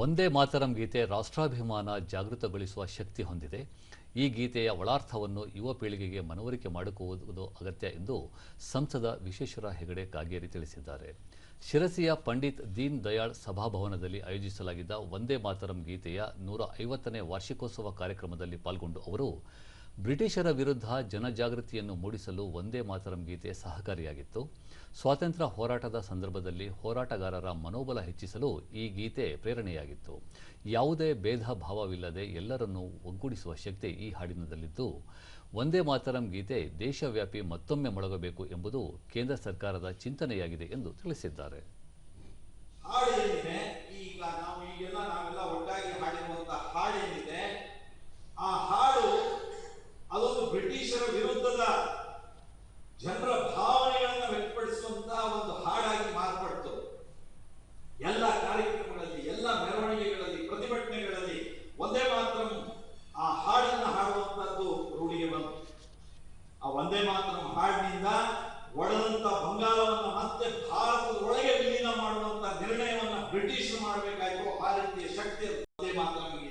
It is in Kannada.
ಒಂದೇ ಮಾತರಂ ಗೀತೆ ರಾಷ್ಟ್ರಾಭಿಮಾನ ಜಾಗೃತಗೊಳಿಸುವ ಶಕ್ತಿ ಹೊಂದಿದೆ. ಈ ಗೀತೆಯ ಒಳಾರ್ಥವನ್ನು ಯುವ ಪೀಳಿಗೆಗೆ ಮನವರಿಕೆ ಮಾಡಿಕೊಳ್ಳುವುದು ಅಗತ್ಯ ಎಂದು ಸಂಸದ ವಿಶ್ವೇಶ್ವರ ಹೆಗಡೆ ಕಾಗೇರಿ ತಿಳಿಸಿದ್ದಾರೆ. ಶಿರಸಿಯ ಪಂಡಿತ್ ದೀನ್ ದಯಾಳ್ ಸಭಾಭವನದಲ್ಲಿ ಆಯೋಜಿಸಲಾಗಿದ್ದ ಒಂದೇ ಮಾತರಂ ಗೀತೆಯ ನೂರ ಐವತ್ತನೇ ವಾರ್ಷಿಕೋತ್ಸವ ಕಾರ್ಯಕ್ರಮದಲ್ಲಿ ಪಾಲ್ಗೊಂಡು ಅವರು ಬ್ರಿಟಿಷರ ವಿರುದ್ಧ ಜನಜಾಗೃತಿಯನ್ನು ಮೂಡಿಸಲು ಒಂದೇ ಮಾತರಂ ಗೀತೆ ಸಹಕಾರಿಯಾಗಿತ್ತು. ಸ್ವಾತಂತ್ರ್ಯ ಹೋರಾಟದ ಸಂದರ್ಭದಲ್ಲಿ ಹೋರಾಟಗಾರರ ಮನೋಬಲ ಹೆಚ್ಚಿಸಲು ಈ ಗೀತೆ ಪ್ರೇರಣೆಯಾಗಿತ್ತು. ಯಾವುದೇ ಭೇದ ಭಾವವಿಲ್ಲದೆ ಎಲ್ಲರನ್ನೂ ಒಗ್ಗೂಡಿಸುವ ಶಕ್ತಿ ಈ ಹಾಡಿನದಲ್ಲಿದ್ದು ಒಂದೇ ಮಾತರಂ ಗೀತೆ ದೇಶವ್ಯಾಪಿ ಮತ್ತೊಮ್ಮೆ ಮೊಳಗಬೇಕು ಎಂಬುದು ಕೇಂದ್ರ ಸರ್ಕಾರದ ಚಿಂತನೆಯಾಗಿದೆ ಎಂದು ತಿಳಿಸಿದ್ದಾರೆ. ಈಗ ನಾವು ಈಗೆಲ್ಲ ನಾವೆಲ್ಲ ಒಟ್ಟಾಗಿ ಹಾಡಿರುವಂತಹ ಆ ಹಾಡು ಅದೊಂದು ಬ್ರಿಟಿಷರ ವಿರುದ್ಧದ ಜನರ ಭಾವನೆಗಳನ್ನು ವ್ಯಕ್ತಪಡಿಸುವಂತಹ ಒಂದು ಹಾಡಾಗಿ ಮಾರ್ಪಡ್ತು. ಎಲ್ಲ ಕಾರ್ಯಕ್ರಮಗಳಲ್ಲಿ, ಎಲ್ಲ ಮೆರವಣಿಗೆಗಳಲ್ಲಿ, ಪ್ರತಿಭಟನೆಗಳಲ್ಲಿ ಒಂದೇ ಮಾತ್ರ ಆ ಹಾಡನ್ನು ಹಾಡುವಂತದ್ದು ರೂಢಿಗೆ ಬಂತು. ಆ ಒಂದೇ ಮಾತ್ರ ಹಾಡಿನಿಂದ ಒಡೆದಂತ ಬಂಗಾಲವನ್ನು ಮತ್ತೆ ಭಾರತದೊಳಗೆ ವಿಲೀನ ಮಾಡುವಂತಹ ನಿರ್ಣಯವನ್ನ ಬ್ರಿಟಿಷರು ಮಾಡಬೇಕಾಗಿರೋ ಆ ರೀತಿಯ ಶಕ್ತಿ ಅದು.